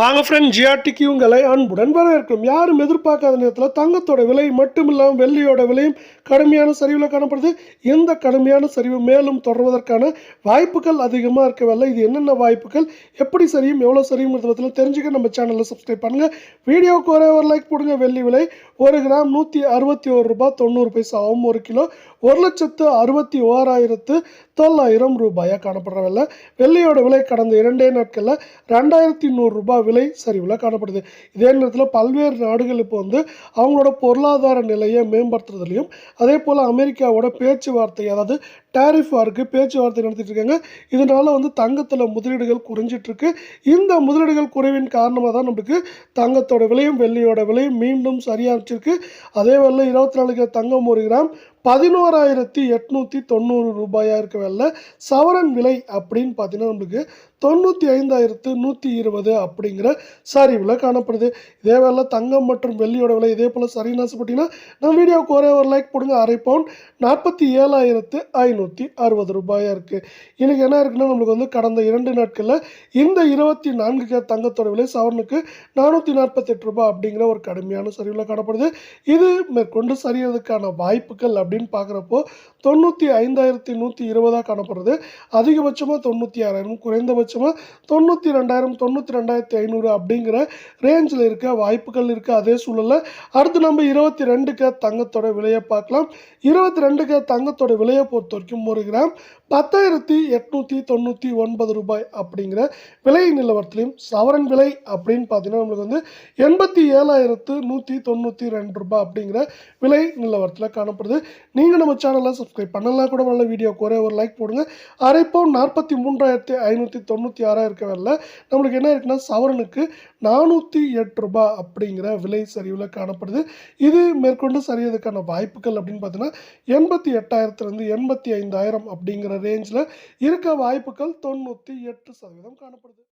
வாங்க ஃப்ரெண்ட் ஜிஆர்டிக்கு உங்களை அன்புடன் வரவேற்கும். யாரும் எதிர்பார்க்காத நேரத்தில் தங்கத்தோட விலை மட்டும் இல்லாமல் வெள்ளியோட விலையும் கடுமையான சரிவில் காணப்படுது. இந்த கடுமையான சரிவு மேலும் தொடர்வதற்கான வாய்ப்புகள் அதிகமாக இருக்கவில்லை. இது என்னென்ன வாய்ப்புகள்? எப்படி சரியும்? எவ்வளோ சரியுங்கிறத பற்றி தெரிஞ்சுக்க நம்ம சேனலில் சப்ஸ்கிரைப் பண்ணுங்கள் வீடியோவுக்கு ஒரே ஒரு லைக் போடுங்க. வெள்ளி விலை ஒரு கிராம் நூற்றி அறுபத்தி ஒரு ரூபாய் தொண்ணூறு பைசா ஆகும். ஒரு கிலோ ஒரு லட்சத்து அறுபத்தி ஓராயிரத்து தொள்ளாயிரம் ரூபாயாக காணப்படுற விலை. வெள்ளியோட விலை கடந்த இரண்டே நாட்களில் ரெண்டாயிரத்தி நூறு ரூபாய் விலை சரிவில் காணப்படுது. இதே நேரத்தில் பல்வேறு நாடுகள் இப்போ வந்து அவங்களோட பொருளாதார நிலையை மேம்படுத்துறதுலையும் அதே போல் அமெரிக்காவோட பேச்சுவார்த்தை அதாவது டேரிஃப் வாருக்கு பேச்சுவார்த்தை நடத்திட்டு இருக்காங்க இதனால் வந்து தங்கத்தில் முதலீடுகள் குறைஞ்சிட்ருக்கு. இந்த முதலீடுகள் குறைவின் காரணமாக தான் நம்மளுக்கு தங்கத்தோட விலையும் வெள்ளியோட விலையும் மீண்டும் சரியாச்சிருக்கு அதே வேலை இருபத்தி நாலு கிலோ தங்கம் ஒரு கிராம் பதினோராயிரத்தி எட்நூற்றி தொண்ணூறு ரூபாயாக இருக்க வேலை சவரன் விலை அப்படின்னு பார்த்தீங்கன்னா நம்மளுக்கு தொண்ணூற்றி ஐந்தாயிரத்து நூற்றி இருபது அப்படிங்கிற சரிவில் காணப்படுது. இதே வேலை தங்கம் மற்றும் வெள்ளியோட விலை இதே போல் சரின்னு ஆசைப்பட்டீங்கன்னா நம்ம வீடியோவுக்கு ஒரே ஒரு லைக் போடுங்க. அரை பவுன் நாற்பத்தி ஏழாயிரத்து ஐநூற்றி அறுபது ரூபாயாக இருக்குது இன்றைக்கி என்ன இருக்குன்னா நம்மளுக்கு வந்து கடந்த இரண்டு நாட்களில் இந்த இருபத்தி நான்கு கே தங்கத்தோட விலை சவரனுக்கு நானூற்றி நாற்பத்தெட்டு ரூபாய் அப்படிங்கிற ஒரு கடுமையான சரிவில் காணப்படுது. இது மேற்கொண்டு சரியறதுக்கான வாய்ப்புகள் அப்படின்னு பார்க்குறப்போ தொண்ணூற்றி ஐந்தாயிரத்தி நூற்றி இருபதாக காணப்படுறது. அதிகபட்சமாக தொண்ணூற்றி ஆறாயிரம் குறைந்தபட்சம் குறைந்தபட்சமாக தொண்ணூற்றி ரெண்டாயிரம் தொண்ணூற்றி ரெண்டாயிரத்தி ஐநூறு அப்படிங்கிற ரேஞ்சில் இருக்க வாய்ப்புகள் இருக்குது அதே சூழலில் அடுத்து நம்ம இருபத்தி ரெண்டுக்கு தங்கத்தோட விலையை பார்க்கலாம். இருபத்தி ரெண்டுக்கு தங்கத்தோட விலையை பொறுத்த வரைக்கும் ஒரு கிராம் பத்தாயிரத்தி எட்நூற்றி தொண்ணூற்றி ஒன்பது ரூபாய் அப்படிங்கிற விலை நிலவரத்துலையும் சவரன் விலை அப்படின்னு பார்த்தீங்கன்னா நம்மளுக்கு வந்து எண்பத்தி ஏழாயிரத்து நூற்றி தொண்ணூற்றி ரெண்டு ரூபாய் அப்படிங்கிற விலை நிலவரத்தில் காணப்படுது. நீங்கள் நம்ம சேனலை சப்ஸ்கிரைப் பண்ணலாம் கூட நல்ல வீடியோக்கு ஒரே ஒரு லைக் போடுங்க. அரை பவுன் நாற்பத்தி மூன்றாயிரத்தி ஐநூற்றி தொண்ணூறு தொண்ணூற்றி ஆறாக இருக்க வரல. நம்மளுக்கு என்ன இருக்குன்னா சவரனுக்கு நானூற்றி எட்டு ரூபாய் அப்படிங்கிற விலை சரிவில் காணப்படுது. இது மேற்கொண்டு சரியதுக்கான வாய்ப்புகள் அப்படின்னு பார்த்தீங்கன்னா எண்பத்தி எட்டாயிரத்துலேருந்து எண்பத்தி ஐந்தாயிரம் அப்படிங்கிற ரேஞ்சில் இருக்க வாய்ப்புகள் தொண்ணூற்றி எட்டு சதவீதம் காணப்படுது.